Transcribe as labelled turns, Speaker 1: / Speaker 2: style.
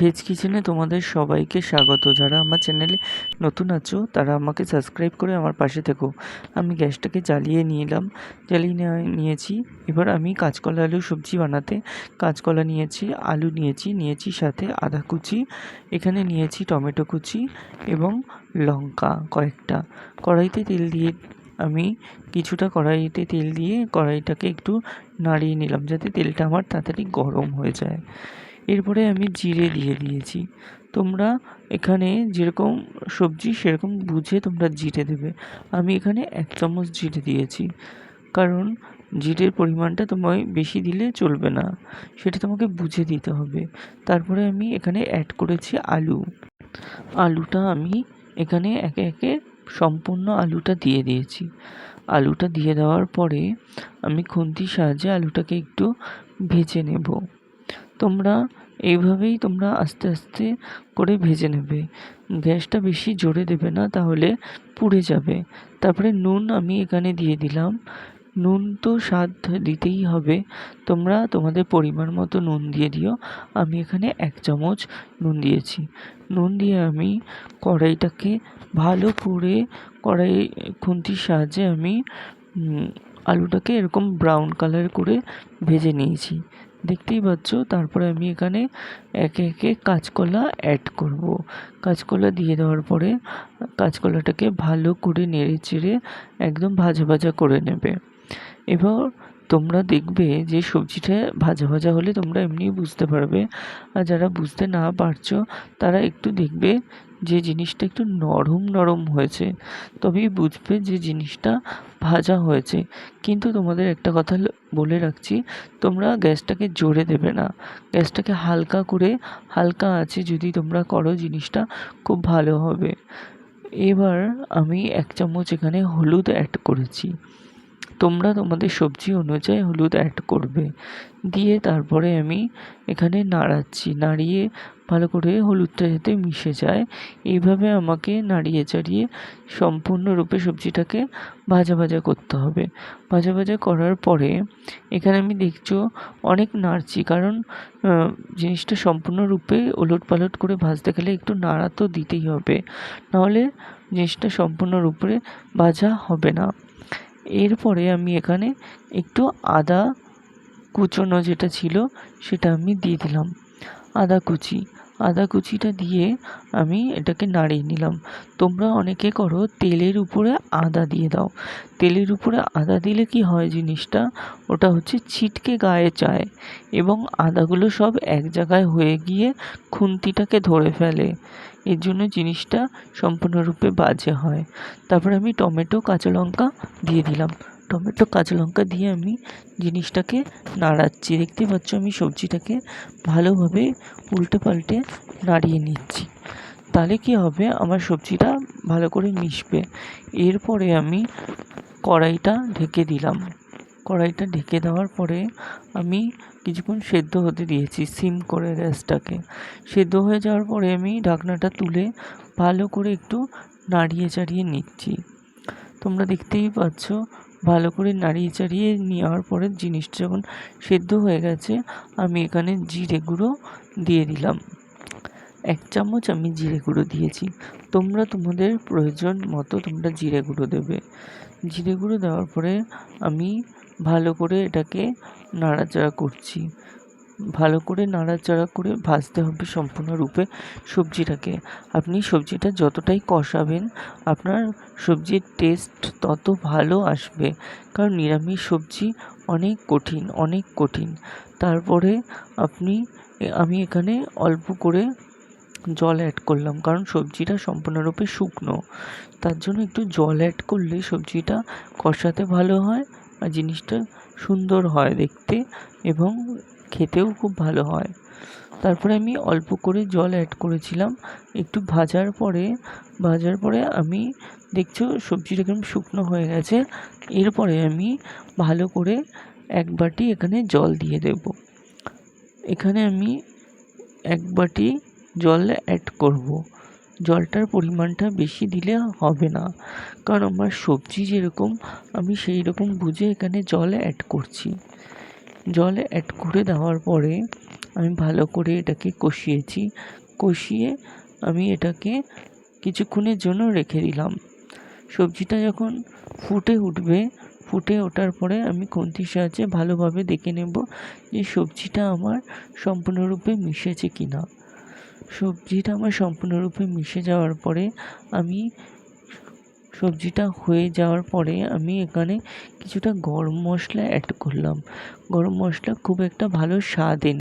Speaker 1: Veg কিচেনে তোমাদের সবাইকে স্বাগত। যারা আমার চ্যানেলে নতুন আছো, তারা আমাকে সাবস্ক্রাইব করে আমার পাশে থেকো। আমি গ্যাসটাকে জ্বালিয়ে নিলাম, জ্বালিয়ে নিয়েছি। এবার আমি কাঁচকলা, আলু, সবজি বানাতে কাঁচকলা নিয়েছি, আলু নিয়েছি নিয়েছি সাথে আদা কুচি, এখানে নিয়েছি টমেটো কুচি এবং লঙ্কা কয়েকটা। কড়াইতে তেল দিয়ে আমি কিছুটা কড়াইতে তেল দিয়ে কড়াইটাকে একটু নাড়িয়ে নিলাম যাতে তেলটা আমার তাড়াতাড়ি গরম হয়ে যায়। এরপরে আমি জিরে দিয়ে দিয়েছি। তোমরা এখানে যেরকম সবজি সেরকম বুঝে তোমরা জিরে দেবে। আমি এখানে এক চামচ জিরে দিয়েছি। কারণ জিরের পরিমাণটা তোমায় বেশি দিলে চলবে না। সেটা তোমাকে বুঝে দিতে হবে। তারপরে আমি এখানে অ্যাড করেছি আলু। আলুটা আমি এখানে একে একে সম্পূর্ণ আলুটা দিয়ে দিয়েছি। আলুটা দিয়ে দেওয়ার পরে আমি খুন্তির সাহায্যে আলুটাকে একটু ভেজে নেব। তোমরা এইভাবেই তোমরা আস্তে আস্তে করে ভেজে নেবে। গ্যাসটা বেশি জোরে দেবে না, তাহলে পুড়ে যাবে। তারপরে নুন আমি এখানে দিয়ে দিলাম। নুন তো স্বাদ দিতেই হবে। তোমরা তোমাদের পরিমাণ মতো নুন দিয়ে দিও। আমি এখানে এক চামচ নুন দিয়েছি। নুন দিয়ে আমি কড়াইটাকে ভালো করে কড়াই খুন্তির সাহায্যে আমি আলুটাকে এরকম ব্রাউন কালার করে ভেজে নিয়েছি। দেখতেই পাচ্ছ, তারপরে আমি এখানে একে একে কাঁচকলা অ্যাড করব। কাঁচকলা দিয়ে দেওয়ার পরে কাঁচকলাটাকে ভালো করে নেড়ে চেড়ে একদম ভাজা ভাজা করে নেবে। এবার তোমরা দেখবে যে সবজিটা ভাজা ভাজা হলে তোমরা এমনিই বুঝতে পারবে। আর যারা বুঝতে না পারছ, তারা একটু দেখবে যে জিনিসটা একটু নরম নরম হয়েছে। তবেই বুঝবে যে জিনিসটা ভাজা হয়েছে। কিন্তু তোমাদের একটা কথা বলে রাখছি, তোমরা গ্যাসটাকে জোরে দেবে না। গ্যাসটাকে হালকা করে, হালকা আছে যদি তোমরা করো, জিনিসটা খুব ভালো হবে। এবার আমি এক চামচ এখানে হলুদ অ্যাড করেছি। তোমরা তোমাদের সবজি অনুযায়ী হলুদ অ্যাড করবে। দিয়ে তারপরে আমি এখানে নাড়াচ্ছি। নাড়িয়ে ভালো করে হলুদটা যাতে মিশে যায়। এইভাবে আমাকে নাড়িয়ে চাড়িয়ে সম্পূর্ণরূপে সবজিটাকে ভাজা ভাজা করতে হবে। ভাজা ভাজা করার পরে এখানে আমি দেখছ অনেক নাড়ছি। কারণ জিনিসটা সম্পূর্ণরূপে ওলট পালট করে ভাজতে গেলে একটু নাড়া তো দিতেই হবে। নাহলে জিনিসটা সম্পূর্ণরূপে ভাজা হবে না। এরপরে আমি এখানে একটু আদা কুচোনো যেটা ছিল সেটা আমি দিয়ে দিলাম। আদা কুচি। আদা কুচিটা দিয়ে আমি এটাকে নাড়িয়ে নিলাম। তোমরা অনেকে করো, তেলের উপরে আদা দিয়ে দাও। তেলের উপরে আদা দিলে কি হয় জিনিসটা? ওটা হচ্ছে ছিটকে গায়ে চায় এবং আদাগুলো সব এক জায়গায় হয়ে গিয়ে খুন্তিটাকে ধরে ফেলে। এর জন্য জিনিসটা সম্পূর্ণরূপে বাজে হয়। তারপরে আমি টমেটো, কাঁচা লঙ্কা দিয়ে দিলাম। টমেটো, কাঁচা লঙ্কা দিয়ে আমি জিনিসটাকে নাড়াচ্ছি। দেখতে পাচ্ছ আমি সবজিটাকে ভালোভাবে উল্টে পাল্টে নাড়িয়ে নিচ্ছি। তাহলে কি হবে? আমার সবজিটা ভালো করে মিশবে। এরপরে আমি কড়াইটা ঢেকে দিলাম। কড়াইটা ঢেকে দেওয়ার পরে আমি কিছুক্ষণ সেদ্ধ হতে দিয়েছি, সিম করে গ্যাসটাকে। সেদ্ধ হয়ে যাওয়ার পরে আমি ঢাকনাটা তুলে ভালো করে একটু নাড়িয়ে চাড়িয়ে নিচ্ছি। তোমরা দেখতেই পাচ্ছ ভালো করে নাড়িয়ে চাড়িয়ে নেওয়ার পরে জিনিসটা যখন সেদ্ধ হয়ে গেছে, আমি এখানে জিরে গুঁড়ো দিয়ে দিলাম। এক চামচ আমি জিরে গুঁড়ো দিয়েছি। তোমরা তোমাদের প্রয়োজন মতো তোমরা জিরে গুঁড়ো দেবে। জিরে গুঁড়ো দেওয়ার পরে আমি ভালো করে এটাকে নাড়াচাড়া করছি। ভালো করে নাড়াচাড়া করে ভাজতে হবে সম্পূর্ণরূপে সবজিটাকে। আপনি সবজিটা যতটাই কষাবেন, আপনার সবজির টেস্ট তত ভালো আসবে। কারণ নিরামিষ সবজি অনেক কঠিন অনেক কঠিন। তারপরে আপনি, আমি এখানে অল্প করে জল অ্যাড করলাম কারণ সবজিটা সম্পূর্ণরূপে শুকনো। তার জন্য একটু জল অ্যাড করলে সবজিটা কষাতে ভালো হয় আর জিনিসটা সুন্দর হয় দেখতে এবং খেতেও খুব ভালো হয়। তারপরে আমি অল্প করে জল অ্যাড করেছিলাম। একটু ভাজার পরে ভাজার পরে আমি দেখছ সবজিটা কেমন শুকনো হয়ে গেছে। এরপরে আমি ভালো করে এক বাটি এখানে জল দিয়ে দেব। এখানে আমি এক বাটি জল অ্যাড করব। জলটার পরিমাণটা বেশি দিলে হবে না। কারণ আমার সবজি যেরকম, আমি সেই রকম বুঝে এখানে জল অ্যাড করছি। জল অ্যাড করে দেওয়ার পরে আমি ভালো করে এটাকে কষিয়েছি। কষিয়ে আমি এটাকে কিছুক্ষণের জন্য রেখে দিলাম। সবজিটা যখন ফুটে উঠবে, ফুটে ওঠার পরে আমি খুন্তির সাহায্যে ভালোভাবে দেখে নেব যে সবজিটা আমার সম্পূর্ণরূপে মিশেছে কি না সবজিটা আমার সম্পূর্ণরূপে মিশে যাওয়ার পরে আমি সবজিটা হয়ে যাওয়ার পরে আমি এখানে কিছুটা গরম মশলা অ্যাড করলাম। গরম মশলা খুব একটা ভালো স্বাদ এনে